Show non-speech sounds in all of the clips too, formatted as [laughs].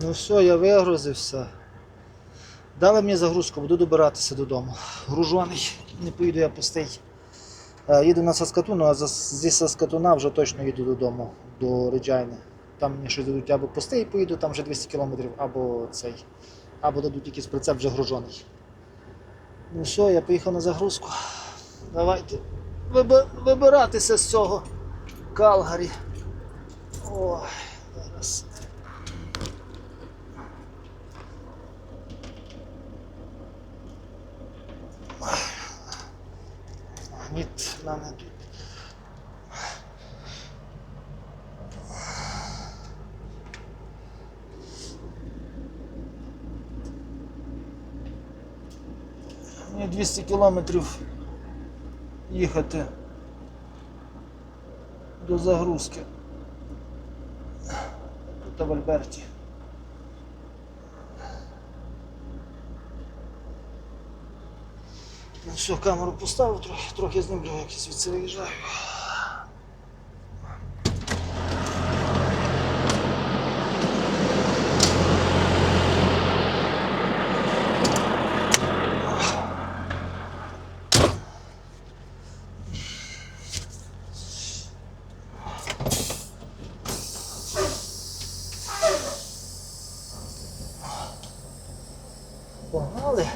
Ну все, я вигрузився. Дали мені загрузку, буду добиратися додому. Гружений, не поїду я пустий. Е, Їду на Саскатуну, а зі Саскатуна вже точно їду додому, до Реджайни. Там мені щось дадуть або пустий поїду, там вже 200 кілометрів, або цей. Або дадуть якийсь прицеп вже гружений. Ну все, я поїхав на загрузку. Давайте вибиратися з цього Калгарі. Ой, зараз. Магніт нам тут. Мені 200 кілометрів їхати до загрузки. Тут в Альберті. Все, камеру поставив, трохи, трохи знімлю, як я звідси виїжджаю. Погнали.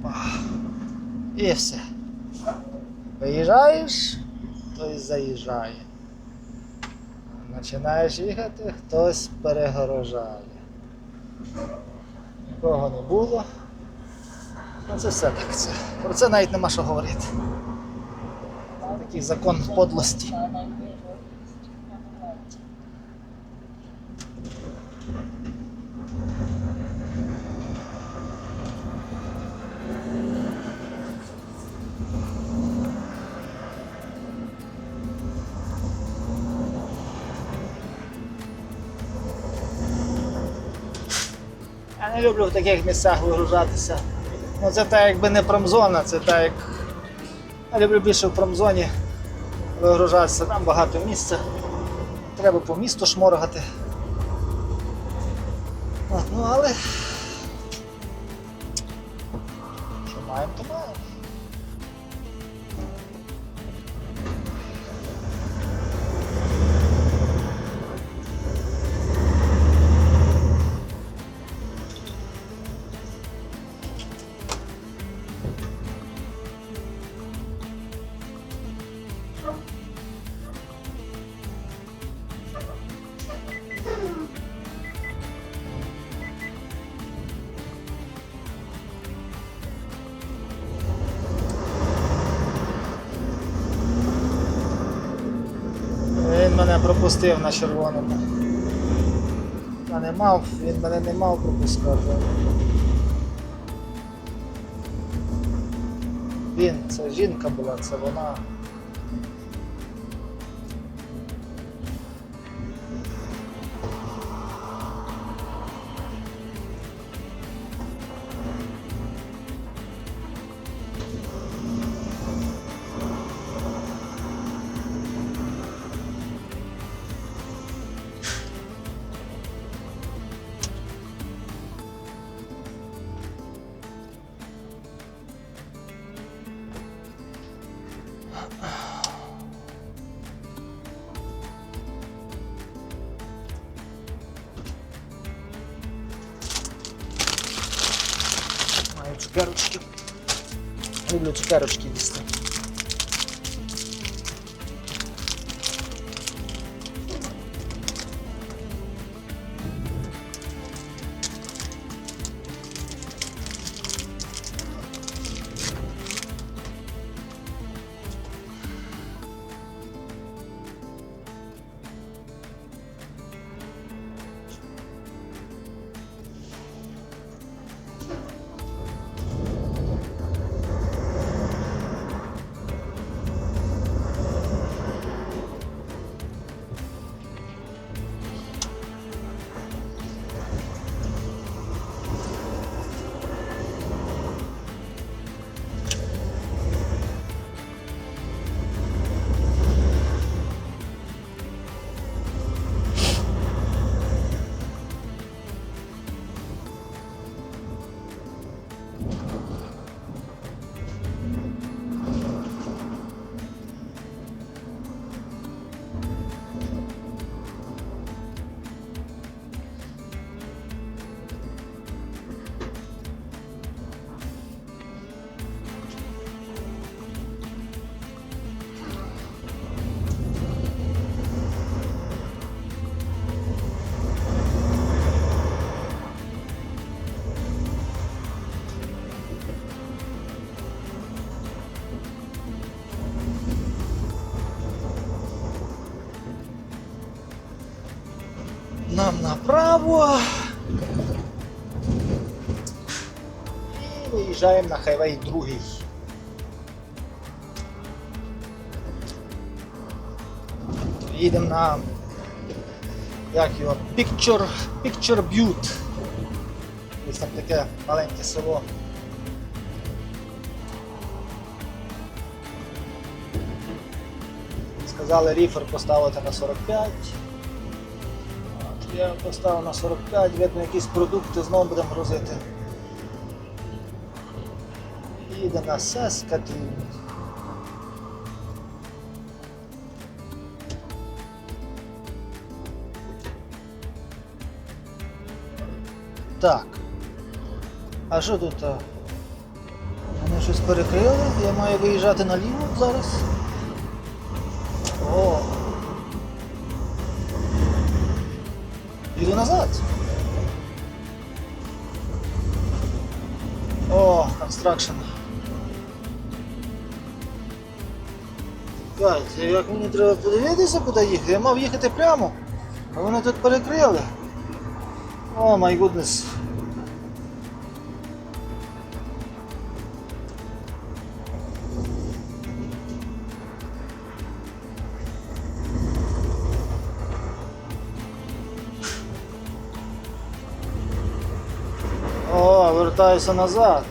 Опа. І все. Виїжджаєш, хтось заїжджає. Починаєш їхати, хтось перегорожає. Нікого не було. Ну це все так. Це. Про це навіть нема що говорити. Такий закон подлості. Не люблю в таких місцях вигружатися. Ну це так якби не промзона, це так як. Я люблю більше в промзоні вигружатися, там багато місця. Треба по місту шморгати. Ну але. Мене пропустив на червоному. Я не мав, він мене не мав пропускати. Він, це жінка була, це вона. Маю цукерочки. Люблю цукерочки їсти. Направо. І виїжджаємо на хайвей другий. Їдемо на як його, Picture, Picture Butte. Ось там таке маленьке село. Сказали ріфер поставити на 45. Я поставив на 45, видно якісь продукти знову будемо грузити. Їде на Сескатлін. Так. А що тут? Вони щось перекрили? Я маю виїжджати наліво зараз. Назад. О, констракшн. Як мені треба подивитися, куди їхати? Я мав їхати прямо, а вони тут перекрили. О май гуднес. О, назад.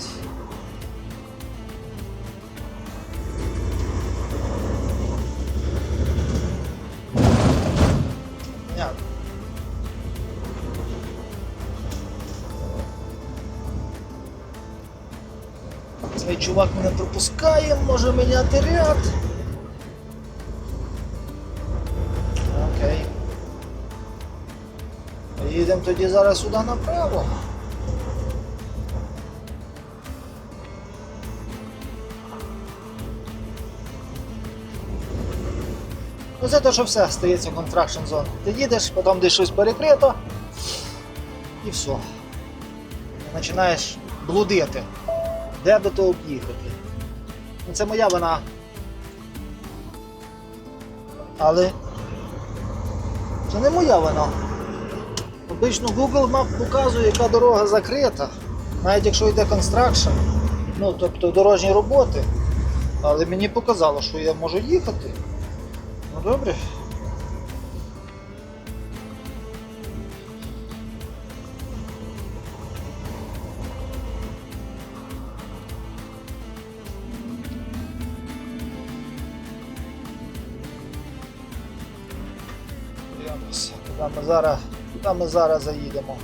Цей чувак мене пропускає, може міняти ряд. Окей. Їдемо тоді зараз сюди направо. Ну це то, що все стається контракшн зон. Ти їдеш, потім десь щось перекрито і все. І починаєш блудити. Де до того об'їхати? Ну, це моя вина. Але це не моя вина. Обично Google Map показує, яка дорога закрита, навіть якщо йде констракшн, ну тобто дорожні роботи. Але мені показало, що я можу їхати. Ну добре. Куди ми зараз, куди ми зараз заїдемо.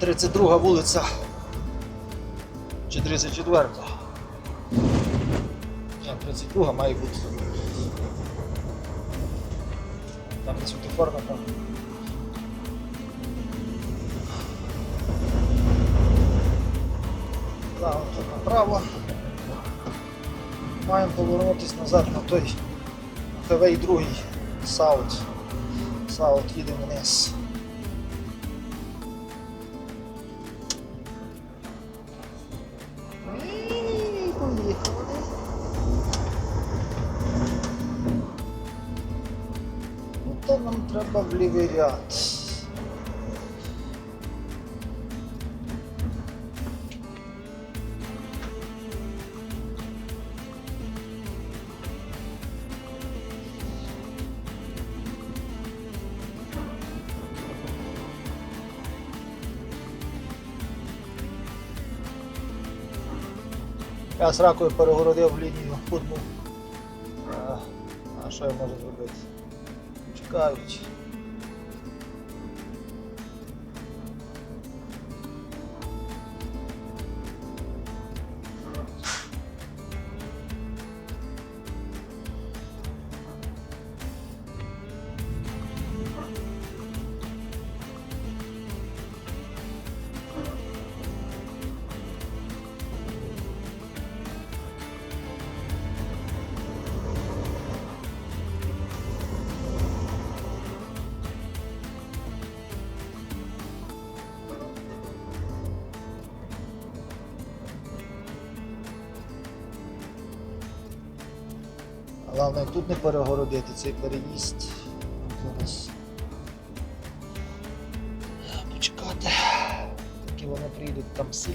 Тридцять друга вулиця. Чи 34? Ні, 32 має бути. Там світофор. Да, от тут направо. Маємо повернутися назад на той на ТВ другий Саут. Саут їде вниз. В. Я з ракою перегородив лінію. А, а що я можу зробити? Чекають. Головне тут не перегородити цей переїзд. Почекати. Поки вони приїдуть там всі.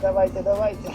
Давайте, давайте,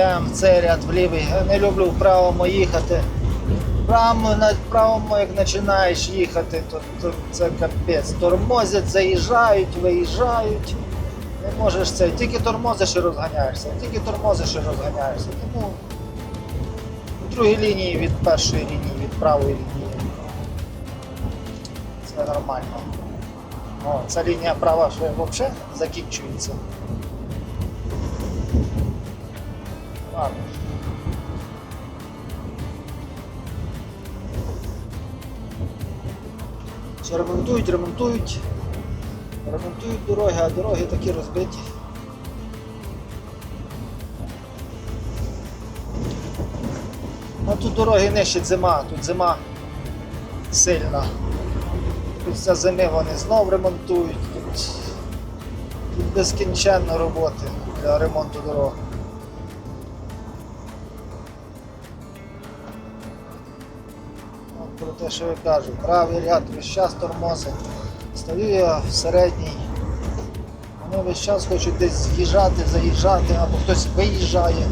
Йдемо в цей ряд в лівий. Я не люблю в правому їхати. Правому, на правому, як починаєш їхати, то, то це капець. Тормозять, заїжджають, виїжджають. Не можеш це. Тільки тормозиш і розганяєшся. Тільки тормозиш і розганяєшся. Тому в другій лінії від першої лінії, від правої лінії. Це нормально. О, ця лінія права взагалі закінчується. Ладно. Що ремонтують, ремонтують. Ремонтують дороги, а дороги такі розбиті. А тут дороги нищить зима, тут зима сильна. Після зими вони знов ремонтують. Тут, тут безкінченно роботи для ремонту дорог. Те, що я кажу, правий ряд весь час тормозить. Стою я в середній. Вони весь час хочуть десь з'їжджати, заїжджати, або хтось виїжджає.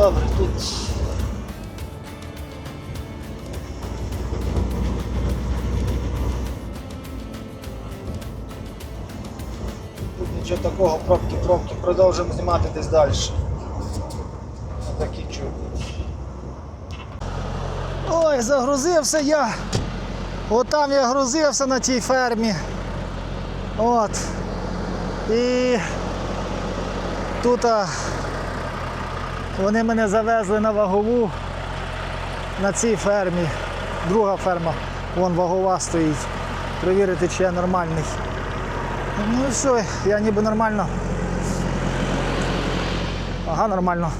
Добре, тут. Тут нічого такого, пробки, пробки, продовжимо знімати десь далі. Такі чуть. Ой, загрузився я. Отам я грузився на тій фермі. От. І тут а, вони мене завезли на вагову на цій фермі. Друга ферма, вон вагова стоїть. Перевірити, чи я нормальний. Ну і все, я ніби нормально. Ага, нормально.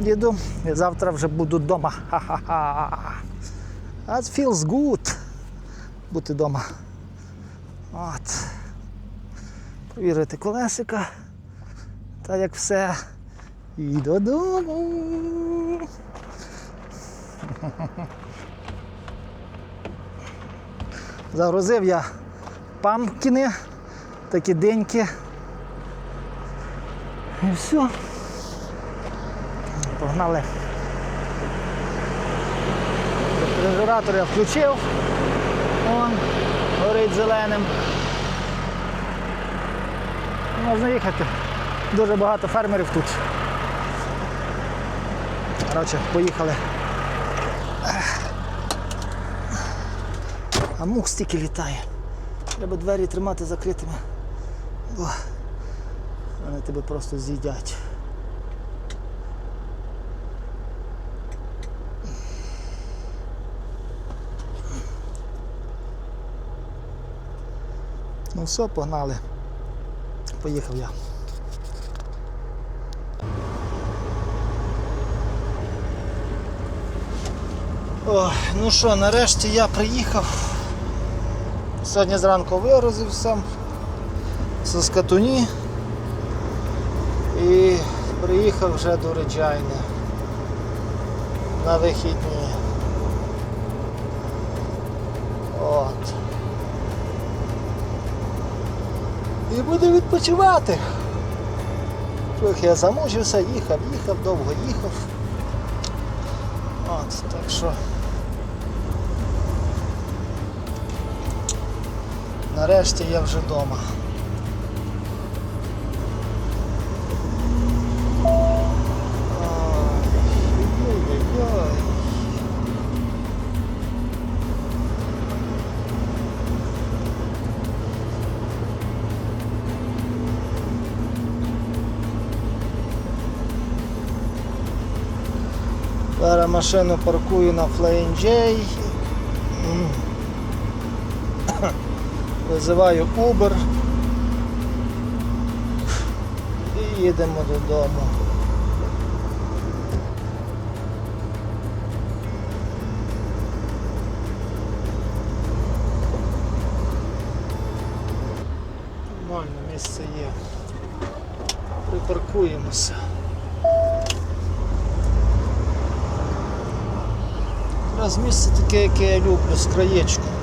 Їду і завтра вже буду вдома. Ха-ха-ха. That feels good. Бути вдома. От. Провірити колесика. Та як все. І додому. Загрузив я памкіни, такі деньки. І все. Погнали. Рефрижератор я включив. Вон, горить зеленим. Можна їхати. Дуже багато фермерів тут. Коротше, поїхали. А мух стільки літає. Треба двері тримати закритими. Бо вони тебе просто з'їдять. Ну все, погнали. Поїхав я. Ой, ну що, нарешті я приїхав. Сьогодні зранку вигрузив сам з Скатуні і приїхав вже до Реджайни на вихідні. От. І буду відпочивати. Трохи я замучився, їхав, їхав, довго їхав. От, так що. Нарешті я вже вдома. Зараз машину паркую на. М. Визиваю Uber і їдемо додому. Нормально місце є. Припаркуємося. Якраз місце таке, яке я люблю, з краєчком.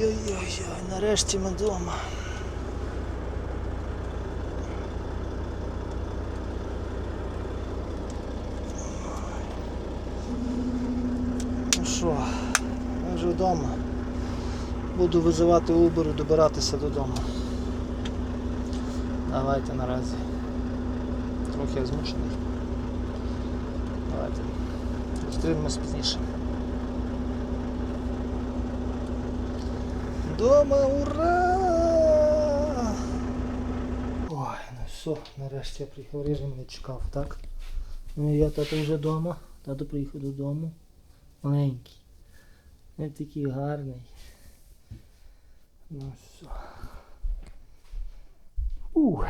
Ой-ой-ой, нарешті ми вдома. Ну що, ми вже вдома. Буду визивати Uber і добиратися додому. Давайте наразі. Трохи я змушений. Давайте. Зустрінемось пізніше. Дома, ура! Ой, ну все, нарешті я приїхав, режим не чекав, так? Ну я тато вже вдома, тато приїхав додому. Маленький. Не такий гарний. Ну все. Ух,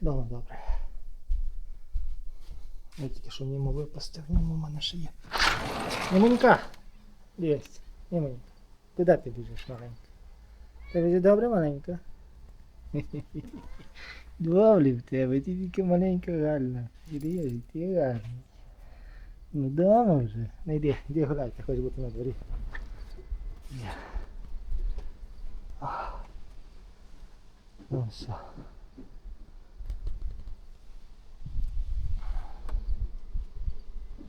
дома добре. Я тільки що в ньому випасти, в ньому в мене ще є. Немонька! Єсть, Немонька. Куди ти біжиш маленька? Тобі добре маленька? [laughs] Добре в тебе, ти тільки маленька гарна. Іди, ти гарний. Ну дома вже. Не йди, йди гуляйте, хоч бути на дворі. Ну все.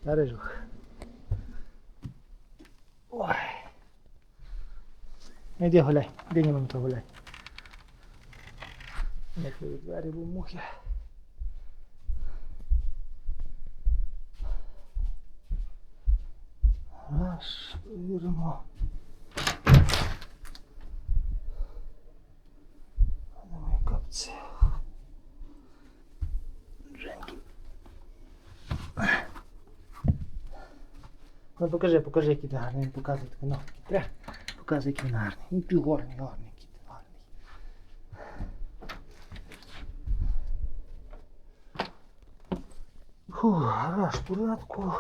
Бережух. Ой. Ну, Іди гуляй, іди німонька гуляй. Не твої двері, бо мухи. Аж віримо. Де мої капці? Женьки. Ну покажи, покажи, який ти гарний. Він показує таке ногти. Показує, який він гарний. Ну ти гарний, гарний, який гарний. Фу, гараж порядку.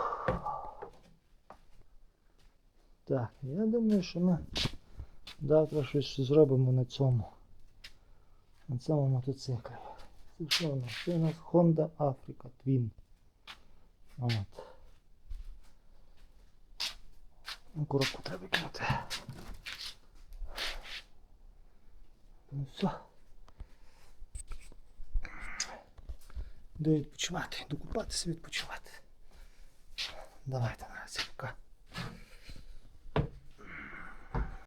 Так, я думаю, що ми завтра щось зробимо на цьому. На цьому мотоциклі. Це що у нас? Це у нас Honda Africa Twin. От. Коробку треба кинути. Ну все. Йду відпочивати, докупатися, відпочивати. Давайте наразі пока.